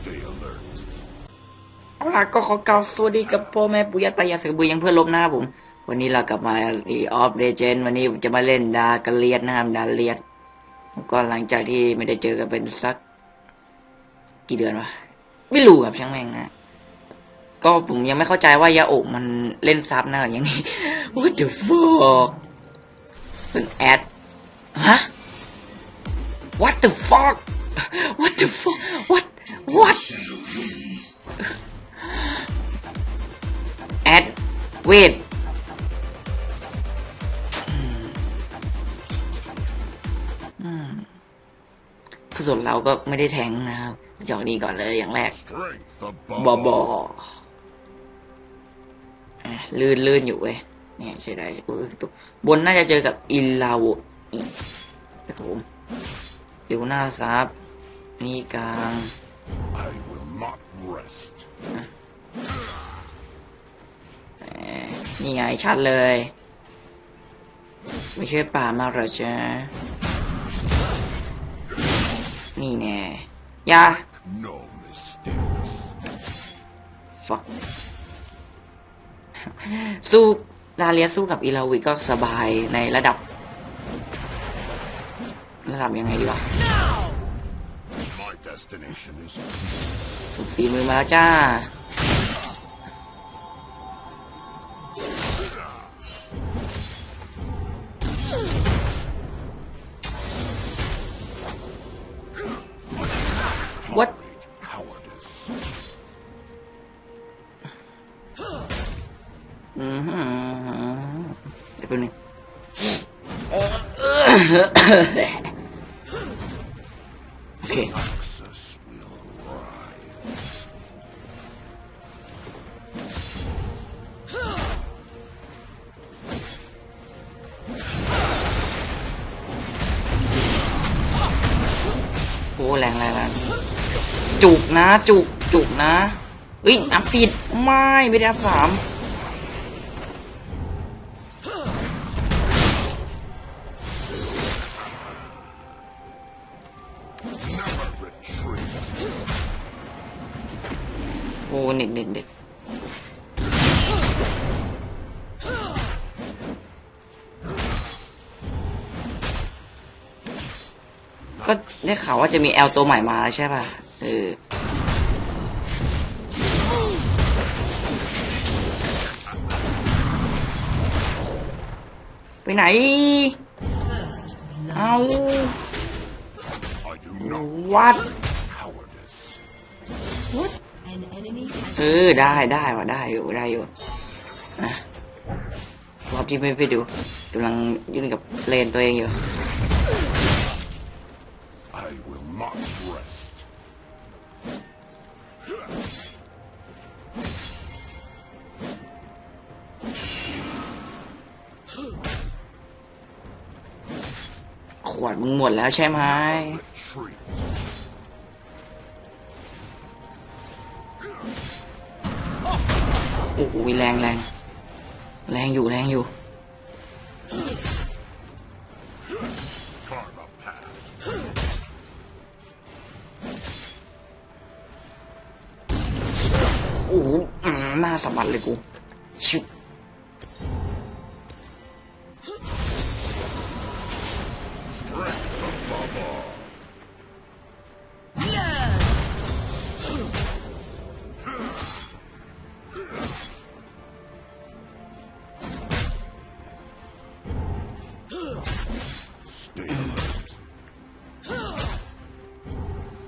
Stay alert. เอาล่ะก็ขอกล่าวสวัสดีกับพ่อแม่ปุยาตายาสกบุยยังเพื่อนลบหน้าผม วันนี้เรากลับมาอีออฟเดเจนวันนี้ผมจะมาเล่นดากระเลียดนะครับดาเลียดก็หลังจากที่ไม่ได้เจอกันเป็นสัก กี่เดือนวะไม่รู้ครับช่างแม่งนะ ก็ผมยังไม่เข้าใจว่ายาโอมันเล่นซับนะอย่างนี้ What the fuck เป็นแอดฮะ What the fuck What the fuck What What แอดเวทผู้สนเราก็ไม่ได้แทงนะครับจอกนี้ก่อนเลยอย่างแรก Strength of บอบอ Baba. อะลื่นลื่นอยู่เว้ยเนี่ยใช่ได้อุ๊ยตัวบนน่าจะเจอกับอิลาโวอีนะครับผมอยู่หน้าซับนี่กลาง I will not rest. เอ่อนี่ไงชัดเลย ไม่ใช่ป่ามากหรอจ๊ะนี่แน่อยา No mistakes. fuck สู้ลาเลียสู้กับอีลาวิก็สบายในระดับ ระดับยังไงดีวะ My destination is ฝึกสีมือมาแล้วจ้า What cowardice. อืมเดี๋ยวแป๊บนึง จุกจุกนะเฮ้ยอัพผิดไม่ไม่ได้อัพสามโอ้เน็ตเน็ตเน็ตก็ได้ข่าวว่าจะมีแอลตัวใหม่มาใช่ป่ะเออ ไปไหน เอา I do not วัด cowardice. An enemy has เออได้ได้ว่ะได้อยู่ได้อยู่นะรอบที่ไม่ไปดูกำลังยุ่งกับเลนตัวเองอยู่ วดมึงหมดแล้วใช่ไหมโอ้โหแรงแรงแรงอยู่แรงอยู่โอ้โหหน้าสะบัดเลยกูชิบ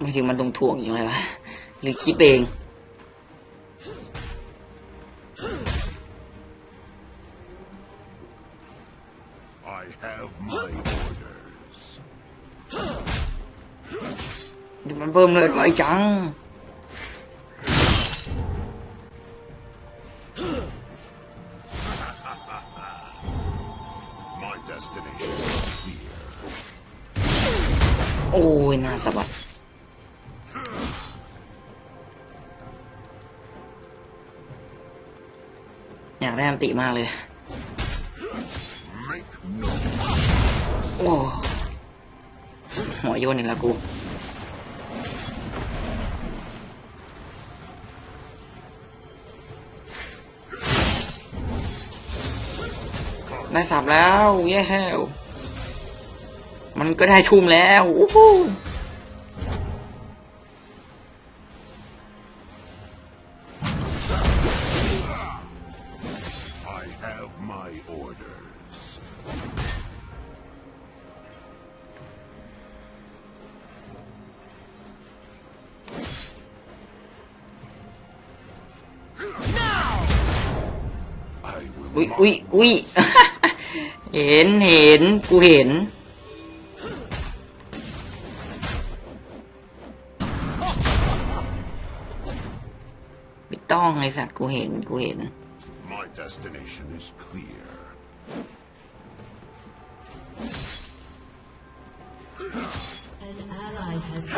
ไม่ถึงมันตรงถ่วงอย่างไรวะหรือคิดเอง I have my orders. เดี๋ยวมันเพิ่มเลยไว้จัง วะอยากได้อันติมากเลย โอ้หัวโยนนี่และกูได้สับแล้วเย้มันก็ได้ทุ่มแล้วอ้ orders. อุ้ยอุ้ยอุ้ยเห็นเห็นกูเห็ destination is clear. An ally has been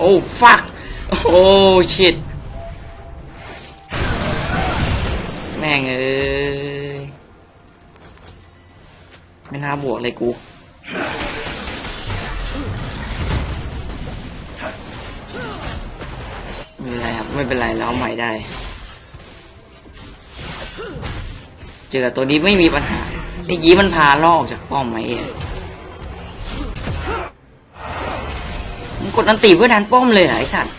Oh fuck! Oh shit! Man, ไม่น่าบวกเลยกูไม่เป็นไรครับ ไม่เป็นไรแล้วใหม่ได้ เจอตัวนี้ไม่มีปัญหาไอ้ยีมันพาลอกจากป้อมไหมเองมันกดอันตีเพื่อดันป้อมเลยเหรอไอ้สัตว์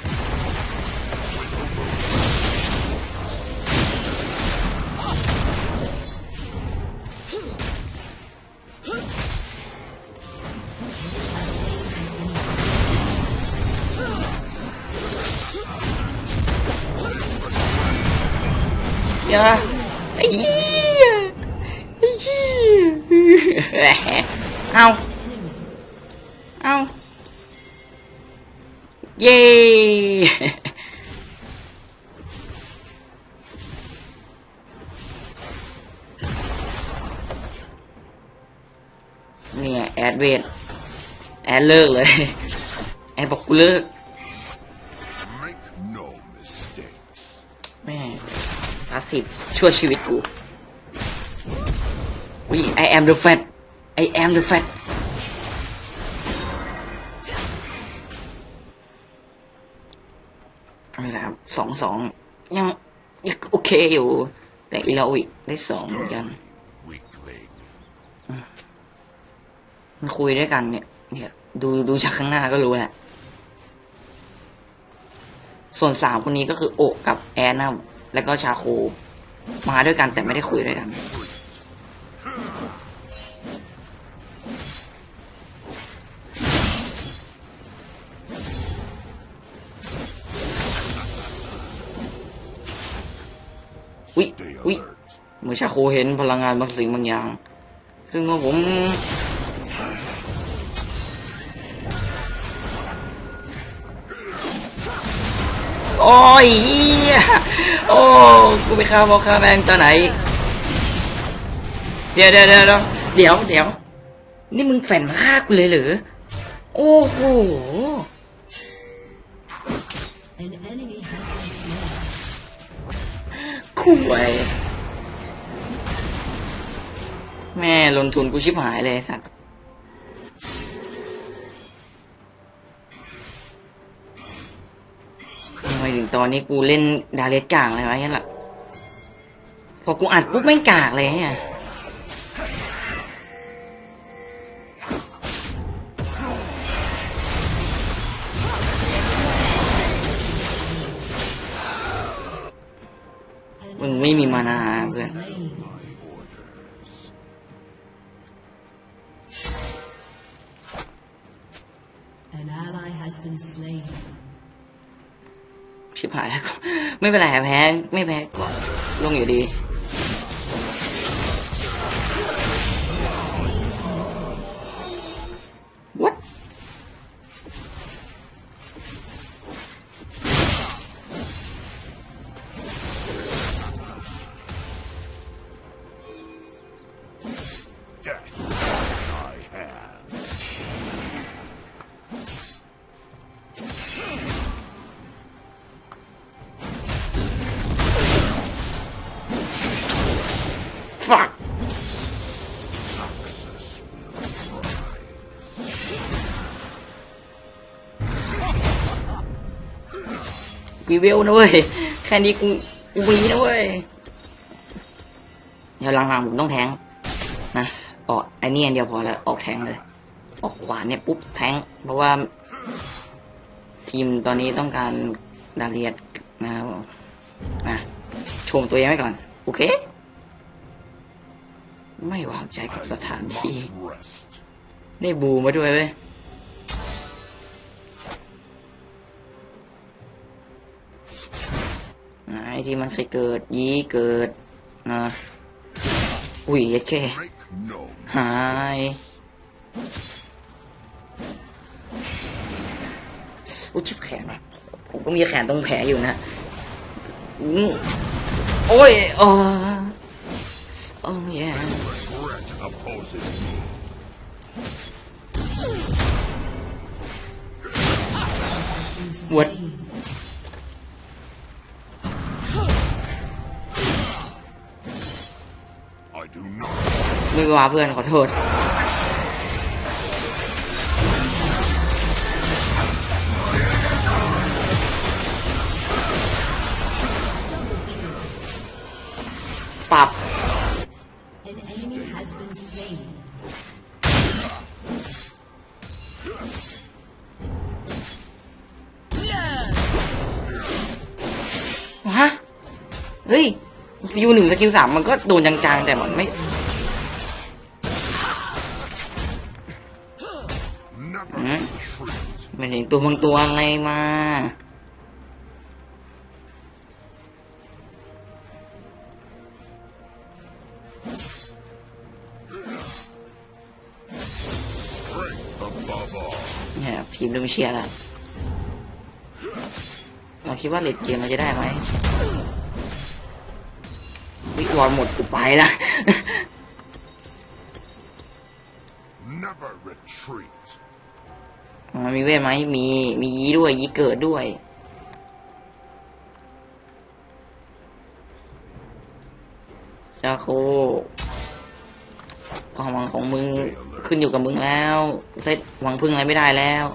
ย่าไอ้เหี้ยไอ้เหี้ยเอาเอาเย้เนี่ยแอดเวทแอดเลิกเลย แอดบอกกูเลิก สซีฟช่วยชีวิตกูวิ I am the fat I am the fat ไม่ละครับสองสองยังยังโอเคอยู่ แต่อีเราอีกได้สองเหมือนกัน มันคุยด้วยกันเนี่ย เนี่ย ดูดูจากข้างหน้าก็รู้แหละ ส่วนสามคนนี้ก็คือโอกกับแอนนะครับ แล้วก็ชาโค มาด้วยกันแต่ไม่ได้คุยด้วยกัน อุ๊ยอุ๊ย alert. เมื่อชาโคเห็นพลังงานบางสิ่งบางอย่าง ซึ่งว่าผมโอ้ยเหี้ย โอ้กูไปฆ่าพ่อฆ่าแม่งตอนไหน เดี๋ยวเดี๋ยวเดี๋ยวเดี๋ยวเดี๋ยวเดี๋ยวนี่มึงแฝนมาฆ่ากูเลยเหรอโอ้โห an enemy has been slain. คุยแม่ลงทุนกูชิบหายเลยไอ้สัตว์ ตอนนี้กูเล่นดาเลสกากเลยวะเนี่ยล่ะพอกูอัดปุ๊บไม่กากเลยเนี่ยมึงไม่มีมานาเพื่อน ชิบหายแล้ว ไม่เป็นไรแพ้ ไม่แพ้ก็ลงอยู่ดี วีเวลน้ Bill nó ơi Khen đi cùng quý nó ơi Giờ lần lần ต้องแทงนะออกไอเนี่ยเดียวพอแล้วออกแทงเลย ออกขวาเนี่ยปุ๊บแทง เพราะว่า ทีมตอนนี้ต้องการดาเลียดนะครับนะชมตัวเองไว้ก่อน โอเค ไม่วางใจกับสถานที่ Must rest. ได้บูมาด้วยเว้ยไหนที่มันเคยเกิด ยีเกิดนะอุ้ยยัดแค่ Make no หายอุ้ยชิบแขนว่ะผมก็มีแขนตรงแผลอยู่นะอืมโอ้ยอ๋อโอ้ ย regret opposing me. What? Slain. I do not ไม่ว่าเพื่อนขอโทษ กิลหนึ่งสกิลสามมันก็โดนจางๆแต่มันไม่ never Hmm? retreat. ไม่เห็นตัวบางตัวอะไรมา Strength above all. เนี่ยครับทีมเริ่มเชียร์แล้วเราคิดว่าเลดเกมเราจะได้ไหม วิวอลหมดกูไปละ Never retreat. มันมีเวทไหมมี มียีด้วย ยีเกิดด้วย จาโคความหวังของมึงขึ้นอยู่กับมึงแล้วเซตหวังพึ่งอะไรไม่ได้แล้ว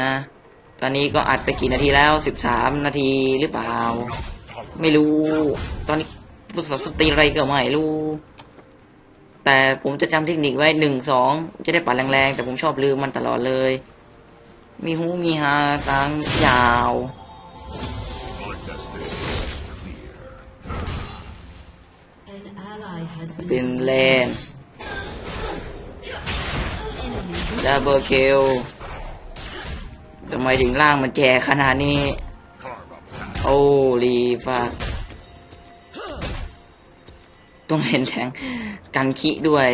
นะ ตอนนี้ก็อัดไปกี่นาทีแล้วสิบสามนาทีหรือเปล่า ไม่รู้ ตอนนี้ภาษาสตรีอะไรก็ไม่รู้ แต่ผมจะจำเทคนิคไว้หนึ่งสองจะได้ปัดแรงๆ แต่ผมชอบลืมมันตลอดเลย มีหูมีหาสังยาว My destiny is clear. An ally has been เป็นเล slain. นดับเบิลคิล ทำไมถึงล่างมันแจกขนาดนี้ โอ้ลีฟาต้องเห็นแทงกันคิด้วย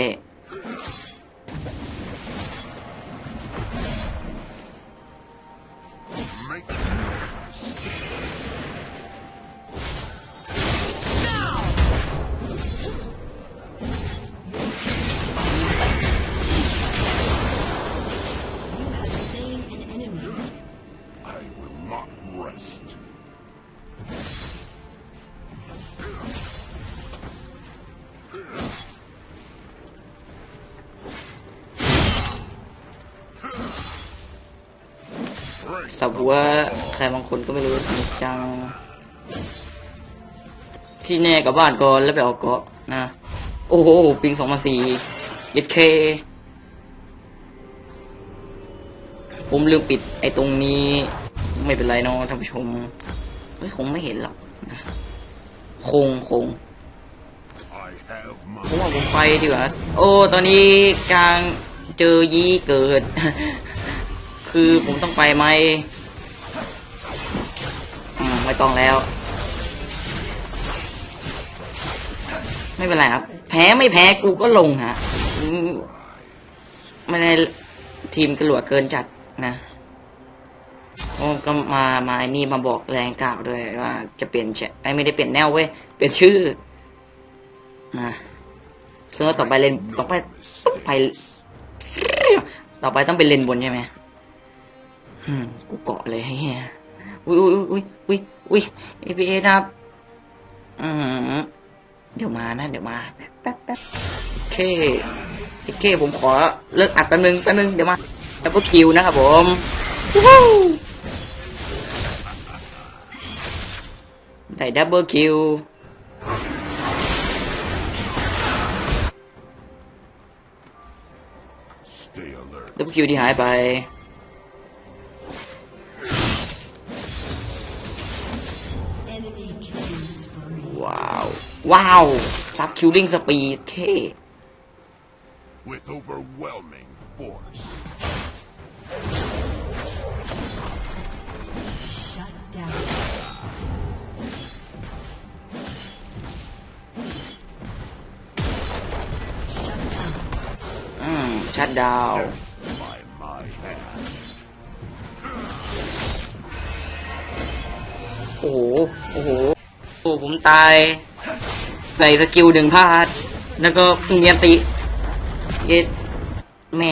สับว่าใครบางคนก็ไม่รู้สนุกจัง ที่แน่กับบ้านก่อนแล้วไปออกเกาะนะ โอ้โห ปิงสองมาสี่ย็ดเค ผมลืมปิดไอ้ตรงนี้ ไม่เป็นไรเนาะท่านผู้ชมเฮ้ยคงไม่เห็นหรอกนะคงคงผมว่าผมไปดีกว่า โอ้ ตอนนี้กลางเจอยีเกิด คือผมต้องไปไหมอืมไม่ต้องแล้ว ไม่เป็นไรครับ แพ้ไม่แพ้กูก็ลงฮะอืมไม่ได้ทีมกระหลวดเกินจัดนะโอ้ก็มามาไอ้นี่มาบอกแรงกล่าวด้วยว่า จะเปลี่ยนแชไอ้ไม่ได้เปลี่ยนแนวเว้ยเปลี่ยนชื่อนะซึ่งต่อไปเล่นต่อไปไป ต่อไปต้องเป็นเลนบนใช่ไหม อืมกูเกาะเลยเฮียอุ้ยอุ้ยอุ้ยอุ้ยอุ้ยเอพีเอนะครับอืมเดี๋ยวมานะ เดี๋ยวมาแป๊บแป๊บโอเคโอเคผมขอเลิกอัดแป๊บนึงแป๊บนึงเดี๋ยวมาดับเบิลคิวนะครับผมวู้ฮู้ได้ดับเบิลคิว Stay alert. ดับเบิลคิวที่หายไป ว้าว ว้าว ซับคิวลิงสปีดเค With overwhelming force. Shut down. Shut down. อืม ชัดดาว By my hand. โอ้โห โอ้โห โอ้ผมตายใส่สกิลหนึ่งพลาด แล้วก็เมียนติเย็ดแม่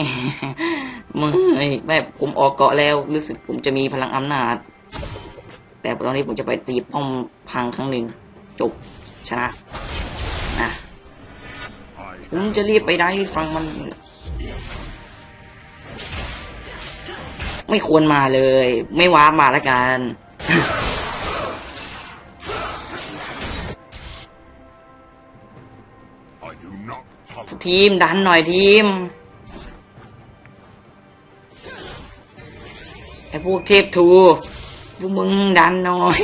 ไม่แม่ผมออกเกาะแล้วรู้สึกผมจะมีพลังอำนาจ แต่ตอนนี้ผมจะไปตีป้อมพังครั้งหนึ่งจบชนะนะผมจะรีบไปได้ฟังมัน ไม่ควรมาเลย ไม่ว้ามาละกัน ทีม ดันหน่อยทีม ไอ้พวกเทพทูพวกมึงดันหน่อย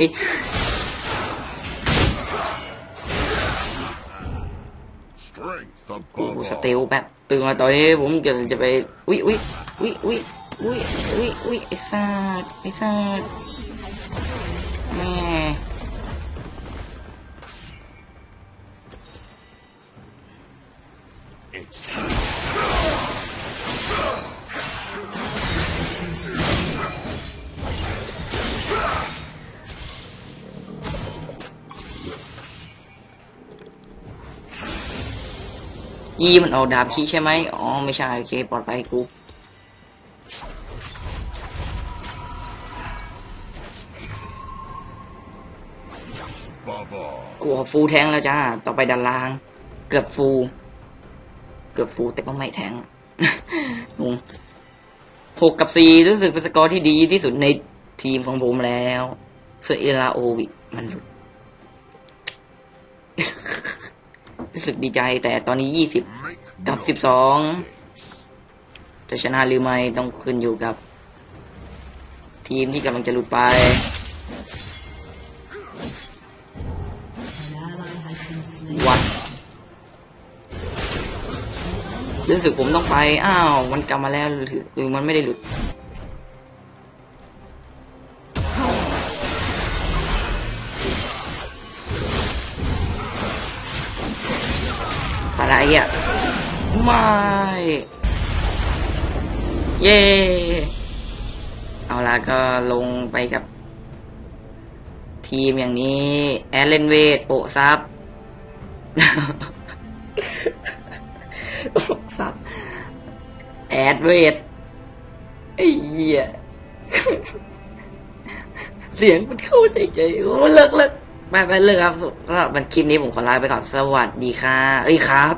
strength กู above สเต all. ลแบบตื่นมาตอนนี้ผมกำลังจะไปอุ้ยอุ้ยอุ้ยอุ้ยอุ้ยอุ้ยอุ้ยไอ้สัตว์ไอ้สัตว์แม่ ยี่มันเอาดาบขี้ใช่ไหมอ๋อ ไม่ใช่ โอเค ปลอดภัยกูกูเอาฟูลแทงแล้วจ้า ต่อไปดันล่าง เกือบฟูล เกือบฟูลแต่ก็ไม่แทงงงหกกับสี่รู้สึกเป็นสกอร์ที่ดีที่สุดในทีมของผมแล้ว ส่วนเอลาโอวิมันหลุดรู้สึกดีใจแต่ตอนนี้ยี่สิบ Make Đập no 12. จะชนะหรือไม่ต้องขึ้นอยู่กับ ทีมที่กำลังจะหลุดไป รู้สึกผมต้องไป อ้าว มันกลับมาแล้วหรือหรือมันไม่ได้หลุดอะไรอะไม่ เย่เอาละก็ลงไปกับ ทีมอย่างนี้ แอลเลนเวทโอซับ อดเวดไอ้เหี้ยเสียงมันเข้าใจใจโอ้เลิกเลิกไปไปเลิกครับก็มันคลิปนี้ผมขอลาไปก่อนสวัสดีค่ะเอ้ยครับ